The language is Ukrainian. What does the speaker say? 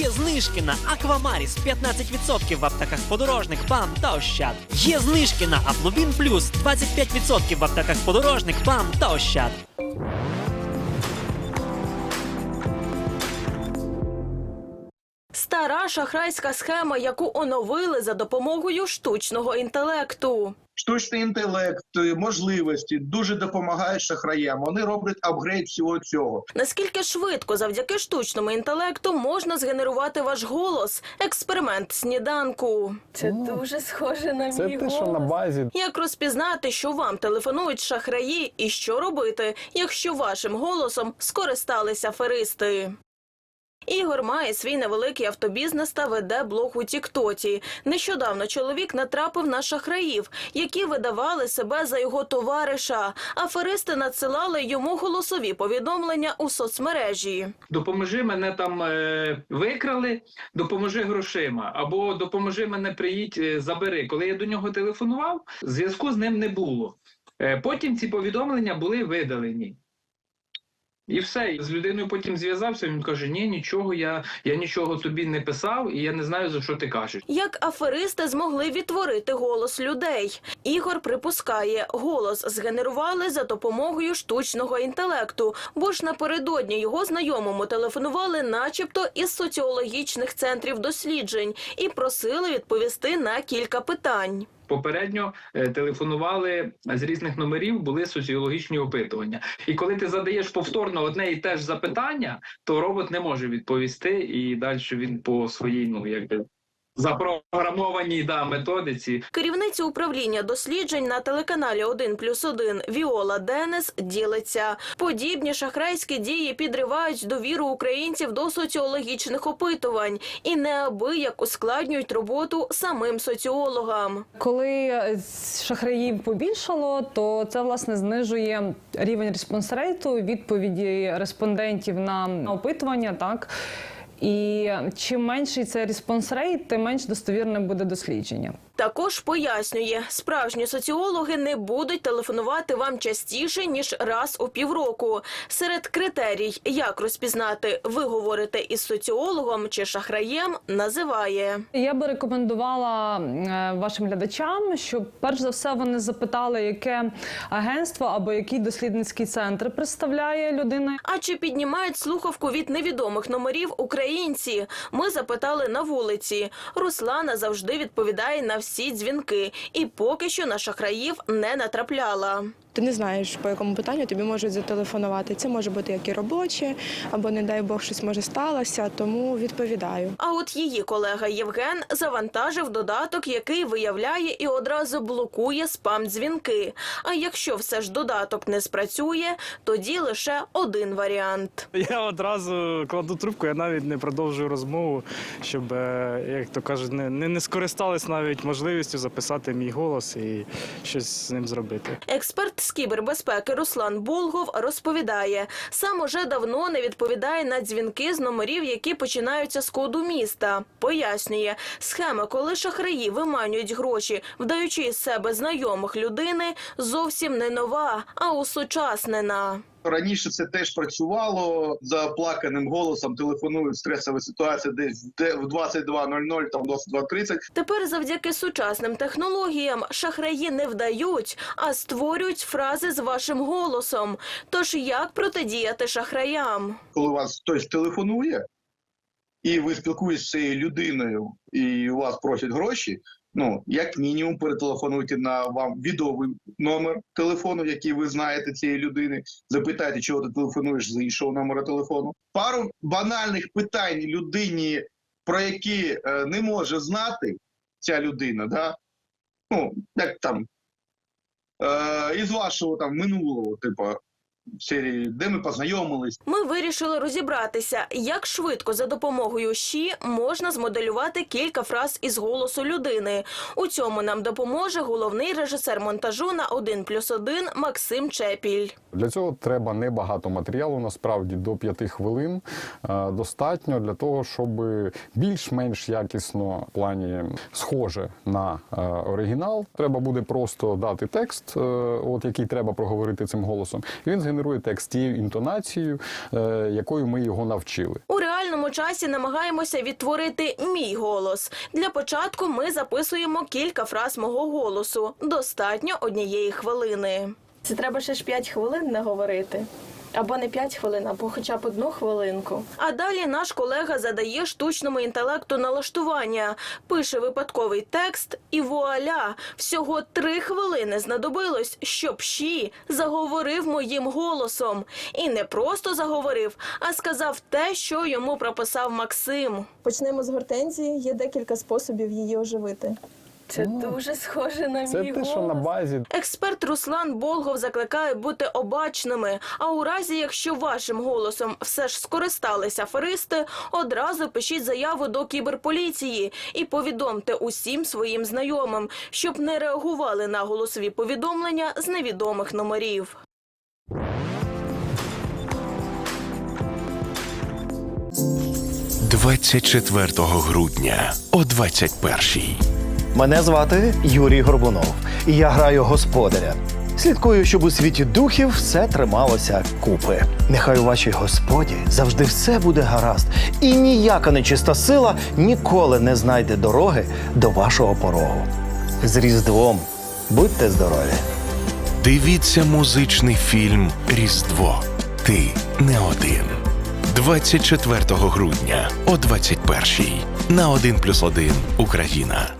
Є знижки на Аквамаріс 15% в аптеках подорожник, БАМ та Ощад. Є знижки на Аплубін Плюс 25% в аптеках подорожник, БАМ та Ощад. Стара шахрайська схема, яку оновили за допомогою штучного інтелекту. Штучний інтелект, е, можливості дуже допомагають шахраям. Вони роблять апгрейд всього цього. Наскільки швидко завдяки штучному інтелекту можна згенерувати ваш голос? Експеримент сніданку. Це Ну, дуже схоже на Це мій те, що на базі. Як розпізнати, що вам телефонують шахраї, і що робити, якщо вашим голосом скористалися аферисти? Ігор має свій невеликий автобізнес та веде блог у Тіктоці. Нещодавно чоловік натрапив на шахраїв, які видавали себе за його товариша. Аферисти надсилали йому голосові повідомлення у соцмережі. допоможи мене там е, викрали, допоможи грошима, або допоможи мене приїдь, е, забери. Коли я до нього телефонував, зв'язку з ним не було. Е, потім ці повідомлення були видалені. І все. З людиною потім зв'язався. Він каже: Ні, нічого, я, я нічого тобі не писав, і я не знаю за що ти кажеш. Як аферисти змогли відтворити голос людей? Ігор припускає, голос згенерували за допомогою штучного інтелекту, бо ж напередодні його знайомому телефонували, начебто, із соціологічних центрів досліджень, і просили відповісти на кілька питань. Попередньо е, телефонували з різних номерів, були соціологічні опитування. І коли ти задаєш повторно одне і те ж запитання, то робот не може відповісти, і далі він по своїй, ну якби запрограмованій да, методиці Керівниця управління досліджень на телеканалі 1 плюс 1 Віола Денес ділиться. Подібні шахрайські дії підривають довіру українців до соціологічних опитувань і неабияк ускладнюють роботу самим соціологам. Коли шахраїв побільшало, то це власне знижує рівень респонсрейту, відповіді респондентів на опитування. Так і чим менший це респонсрейт, тим менш достовірним буде дослідження. Також пояснює, справжні соціологи не будуть телефонувати вам частіше ніж раз у півроку. Серед критерій, як розпізнати, ви говорите із соціологом чи шахраєм, називає. Я би рекомендувала е, вашим глядачам, щоб перш за все вони запитали, яке агентство або який дослідницький центр представляє людина. А чи піднімають слухавку від невідомих номерів українці? Ми запитали на вулиці. Руслана завжди відповідає на всі дзвінки, і поки що на шахраїв не натрапляла. Ти не знаєш, по якому питанню тобі можуть зателефонувати. Це може бути як і робоче, або, не дай Бог, щось може сталося, тому відповідаю. А от її колега Євген завантажив додаток, який виявляє і одразу блокує спам-дзвінки. А якщо все ж додаток не спрацює, тоді лише один варіант. Я одразу кладу трубку, я навіть не продовжую розмову, щоб, е, як то кажуть, не, не, не скористались навіть можливістю записати мій голос і щось з ним зробити. Експерт з кібербезпеки Руслан Болгов розповідає, сам уже давно не відповідає на дзвінки з номерів, які починаються з коду міста. Пояснює, схема, коли шахраї виманюють гроші, вдаючи із себе знайомих людини, зовсім не нова, а усучаснена. Раніше це теж працювало за плаканим голосом. Телефонують стресова ситуація десь де- в 22.00, там 22.30. Тепер завдяки сучасним технологіям шахраї не вдають, а створюють фрази з вашим голосом. Тож як протидіяти шахраям? Коли вас хтось телефонує, і ви спілкуєтеся з цією людиною, і у вас просять гроші. Ну, як мінімум, перетелефонуйте на вам відомий номер телефону, який ви знаєте цієї людини. Запитайте, чого ти телефонуєш з іншого номера телефону. Пару банальних питань людині, про які е, не може знати ця людина, да? ну, як там, е, із вашого там минулого, типу, серії, де ми познайомились. Ми вирішили розібратися, як швидко за допомогою ЩІ можна змоделювати кілька фраз із голосу людини. У цьому нам допоможе головний режисер монтажу на 1 плюс 1 Максим Чепіль. Для цього треба небагато матеріалу, насправді до 5 хвилин е, достатньо для того, щоб більш-менш якісно в плані схоже на е, оригінал. Треба буде просто дати текст, е, от який треба проговорити цим голосом. І він генерує текст тією інтонацією, е, якою ми його навчили. У реальному часі намагаємося відтворити мій голос. Для початку ми записуємо кілька фраз мого голосу. Достатньо однієї хвилини. Це треба ще ж 5 хвилин не говорити. Або не 5 хвилин, або хоча б одну хвилинку. А далі наш колега задає штучному інтелекту налаштування, пише випадковий текст, і вуаля! Всього три хвилини знадобилось, щоб Ші заговорив моїм голосом. І не просто заговорив, а сказав те, що йому прописав Максим. Почнемо з гортензії. Є декілька способів її оживити. Це Ну, дуже схоже на Це мій те, що на базі Експерт Руслан Болгов закликає бути обачними. А у разі, якщо вашим голосом все ж скористалися аферисти, одразу пишіть заяву до кіберполіції і повідомте усім своїм знайомим, щоб не реагували на голосові повідомлення з невідомих номерів. – 24 грудня о 21-й. Мене звати Юрій Горбунов, і я граю господаря. Слідкую, щоб у світі духів все трималося купи. Нехай у вашій господі завжди все буде гаразд, і ніяка нечиста сила ніколи не знайде дороги до вашого порогу. З Різдвом будьте здорові! Дивіться музичний фільм Різдво. Ти не один. 24 грудня о 21-й на 1+,1 Україна.